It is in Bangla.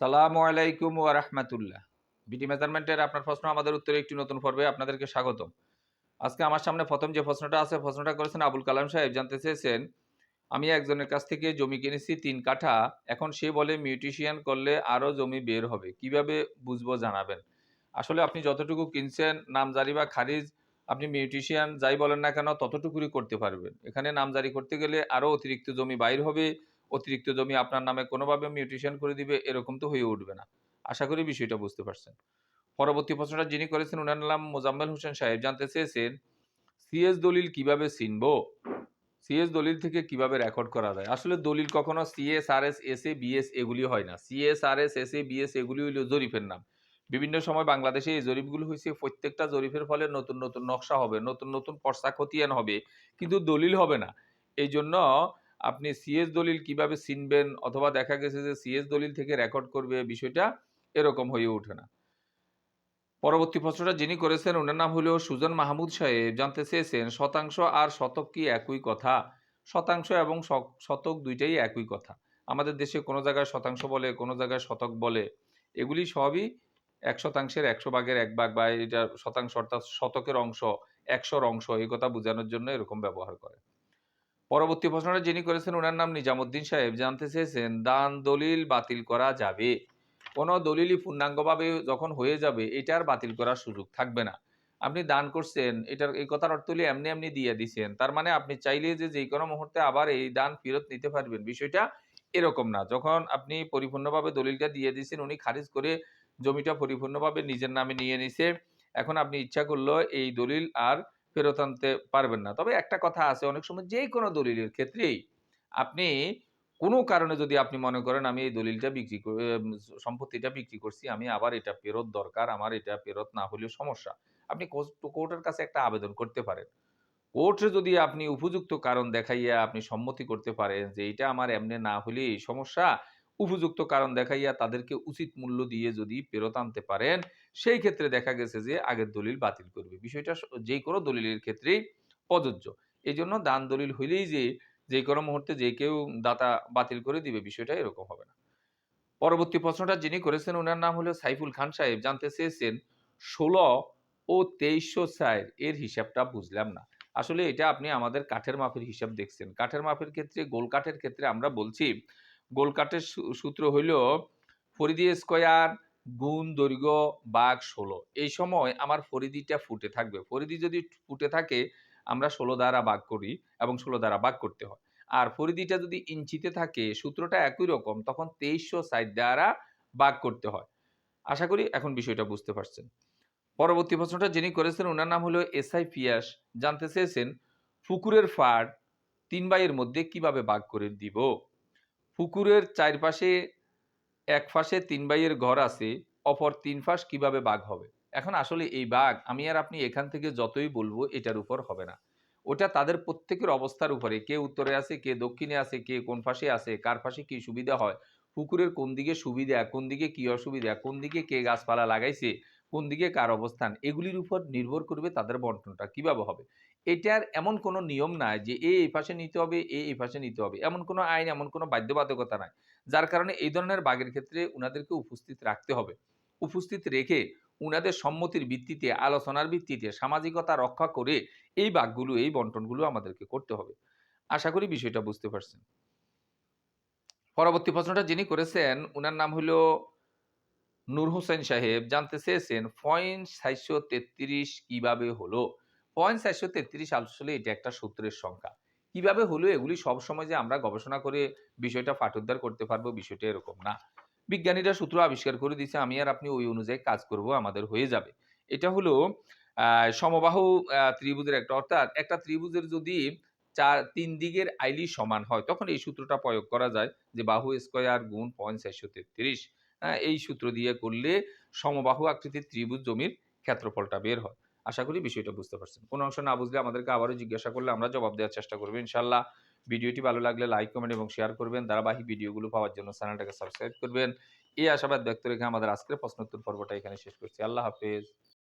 সালামু আলাইকুম ওয়া রাহমাতুল্লাহ। বিটি মেজারমেন্টের আপনার প্রশ্ন, আমাদের উত্তরে একটি নতুন পর্বে আপনাদেরকে স্বাগতম। আজকে আমার সামনে প্রথম যে প্রশ্নটা আছে, প্রশ্নটা করেছেন আবুল কালাম সাহেব। জানতে চেয়েছেন, আমি একজনের কাছ থেকে জমি কিনেছি তিন কাঠা, এখন সে বলে মিউটিশিয়ান করলে আরও জমি বের হবে। কীভাবে বুঝব জানাবেন? আসলে আপনি যতটুকু কিনছেন, নামজারি বা খারিজ, আপনি মিউটিশিয়ান যাই বলেন না কেন ততটুকুই করতে পারবেন। এখানে নামজারি করতে গেলে আরও অতিরিক্ত জমি বাইর হবে অতিরিক্ত জমি আপনার নামে কোনোভাবে মিউটেশন করে দিবে, এরকম তো হয়ে উঠবে না। আশা করি বিষয়টা বুঝতে পারছেন। পরবর্তী প্রশ্নটা যিনি করেছেন ওনার নাম মোজাম্মেল হোসেন সাহেব। জানতে চেয়েছেন সিএস দলিল কীভাবে চিনব সিএস দলিল থেকে কীভাবে রেকর্ড করা যায়? আসলে দলিল কখনো CS R S S A BS এগুলি হয় না। CS R S S A BS এগুলি হইল জরিফের নাম। বিভিন্ন সময় বাংলাদেশে এই জরিপগুলো হয়েছে প্রত্যেকটা জরিফের ফলে নতুন নতুন নকশা হবে, নতুন নতুন পর্সা খতিয়ান হবে, কিন্তু দলিল হবে না। এই জন্য আপনি সিএস দলিল কীভাবে চিনবেন? অথবা দেখা গেছে যে সিএস দলিল থেকে রেকর্ড করবে, বিষয়টা এরকম হয়ে ওঠে না। পরবর্তী প্রশ্নটা যিনি করেছেন ওনার নাম হলো সুজন মাহমুদ সাহেব। জানতে চেয়েছেন, শতাংশ আর শতক কি একই কথা? শতাংশ এবং শতক দুইটাই একই কথা। আমাদের দেশে কোনো জায়গায় শতাংশ বলে, কোনো জায়গায় শতক বলে। এগুলি সবই এক শতাংশের একশো ভাগের এক ভাগ বা এটা শতাংশ অর্থাৎ শতকের অংশ, একশোর অংশ, এই কথা বোঝানোর জন্য এরকম ব্যবহার করে। পরবর্তী প্রশ্নটা যিনি করেছেন ওনার নাম নিজামুদ্দিন সাহেব। জানতে চেয়েছেন, দান দলিল বাতিল করা যাবে? কোনো দলিলই পূর্ণাঙ্গভাবে যখন হয়ে যাবে, এটা আর বাতিল করার সুযোগ থাকবে না। আপনি দান করছেন, এটার, এই কথার অর্থ এমনি এমনি দিয়ে দিছেন। তার মানে আপনি চাইলে যে যে কোনো মুহূর্তে আবার এই দান ফেরত নিতে পারবেন। বিষয়টা এরকম না। যখন আপনি পরিপূর্ণভাবে দলিলটা দিয়ে দিয়েছেন উনি খারিজ করে জমিটা পরিপূর্ণভাবে নিজের নামে নিয়ে নিছে। এখন আপনি ইচ্ছা করল এই দলিল আর ফেরত আনতে পারবেন না। তবে একটা কথা আছে, অনেক সময় যে কোনো দলিলের ক্ষেত্রেই আপনি কোনো কারণে যদি আপনি মনে করেন, আমি এই দলিলটা বিক্রি সম্পত্তিটা বিক্রি করছি, আমি আবার এটা ফেরত দরকার, আমার এটা ফেরত না হলে সমস্যা। আপনি কোর্টের কাছে একটা আবেদন করতে পারেন। কোর্টে যদি আপনি উপযুক্ত কারণ দেখাইয়া আপনি সম্মতি করতে পারেন যে, এটা আমার এমনি না হলে এই সমস্যা উপযুক্ত কারণ দেখাইয়া তাদেরকে উচিত মূল্য দিয়ে যদি ফেরত আনতে পারেন, সেই ক্ষেত্রে দেখা গেছে যে আগের দলিল বাতিল করবে। বিষয়টা যে কোনো দলিলের ক্ষেত্রেই প্রযোজ্য। এই জন্য দান দলিল হইলেই যে যে কোনো মুহূর্তে যে কেউ দাতা বাতিল করে দিবে, বিষয়টা এরকম হবে না। পরবর্তী প্রশ্নটা যিনি করেছেন ওনার নাম হলো সাইফুল খান সাহেব। জানতে চেয়েছেন, ষোলো ও তেইশশো সাইর, এর হিসাবটা বুঝলাম না। আসলে এটা আপনি আমাদের কাঠের মাপের হিসাব দেখছেন। কাঠের মাপের ক্ষেত্রে, গোল কাঠের ক্ষেত্রে আমরা বলছি গোল কাঠের সূ- সূত্র হইল ফরিদি স্কোয়ার, গুণ, দৈর্ঘ্য, বাঘ, ষোলো। এই সময় আমার ফরিদিটা ফুটে থাকবে। ফরিদি যদি ফুটে থাকে, আমরা ষোলো দ্বারা বাঘ করি এবং ষোলো দ্বারা বাঘ করতে হয়। আর ফরিদিটা যদি ইঞ্চিতে থাকে, সূত্রটা একই রকম, তখন তেইশশো সাইড দ্বারা বাঘ করতে হয়। আশা করি এখন বিষয়টা বুঝতে পারছেন। পরবর্তী প্রশ্নটা যিনি করেছেন ওনার নাম হলো এসআই পিয়াস জানতে চেয়েছেন, পুকুরের ফাড় তিন বাইয়ের মধ্যে কীভাবে বাঘ করে দিব? পুকুরের চারপাশে এক ফাঁসে তিন বাইয়ের ঘর আছে, অপর তিন ফাঁস কীভাবে বাঘ হবে? এখন আসলে এই বাঘ, আমি আর আপনি এখান থেকে যতই বলব এটার উপর হবে না। ওটা তাদের প্রত্যেকের অবস্থার উপরে, কে উত্তরে আছে, কে দক্ষিণে আছে, কে কোন ফাঁসে আছে, কার ফাঁসে কি সুবিধা হয়, পুকুরের কোন দিকে সুবিধা, কোন দিকে কি অসুবিধা, কোন দিকে কে গাছপালা লাগাইছে কোন দিকে কার অবস্থান, এগুলির উপর নির্ভর করবে তাদের বন্টনটা কীভাবে হবে? এটার এমন কোনো নিয়ম নাই যে এ এই পাশে নিতে হবে, এ এই পাশে নিতে হবে, এমন কোনো আইন, এমন কোনো বাধ্যবাধকতা নাই। যার কারণে এই ধরনের বাঘের ক্ষেত্রে উনাদেরকে উপস্থিত রাখতে হবে। উপস্থিত রেখে উনাদের সম্মতির ভিত্তিতে, আলোচনার ভিত্তিতে, সামাজিকতা রক্ষা করে এই বাঘগুলো এই বন্টনগুলো আমাদেরকে করতে হবে। আশা করি বিষয়টা বুঝতে পারছেন। পরবর্তী প্রশ্নটা যিনি করেছেন, উনার নাম হলো নূর হোসেন সাহেব জানতে চেয়েছেন, পয়েন্ট সাতশো তেত্রিশ কীভাবে হলো? পয়েন্ট সাতশো তেত্রিশ আসলে এটা একটা সূত্রের সংখ্যা। কীভাবে হলো এগুলি সব সময় যে আমরা গবেষণা করে বিষয়টা ফাটোদ্ধার করতে পারব বিষয়টা এরকম না। বিজ্ঞানীরা সূত্র আবিষ্কার করে দিয়েছে, আমি আর আপনি ওই অনুযায়ী কাজ করব, আমাদের হয়ে যাবে। এটা হলো সমবাহু ত্রিভুজের একটা, অর্থাৎ একটা ত্রিভুজের যদি চার, তিন দিকের আইলি সমান হয়, তখন এই সূত্রটা প্রয়োগ করা যায় যে বাহু স্কোয়ার গুণ পয়েন্ট চারশো তেত্রিশ। এই সূত্র দিয়ে করলে সমবাহু আকৃতির ত্রিভুজ জমির ক্ষেত্রফলটা বের হয়। আশা করি বিষয়টা বুঝতে পারছেন। কোনো অংশ না বুঝলে আমাদেরকে আবারও জিজ্ঞাসা করলে আমরা জবাব দেওয়ার চেষ্টা করব ইনশাল্লাহ ভিডিওটি ভালো লাগলে লাইক, কমেন্ট এবং শেয়ার করবেন। ধারাবাহিক ভিডিওগুলো পাওয়ার জন্য চ্যানেলটাকে সাবস্ক্রাইব করবেন। এই আশাবাদ ব্যক্ত রেখে আমাদের আজকের প্রশ্নোত্তর পর্বটা এখানে শেষ করছি। আল্লাহ হাফেজ।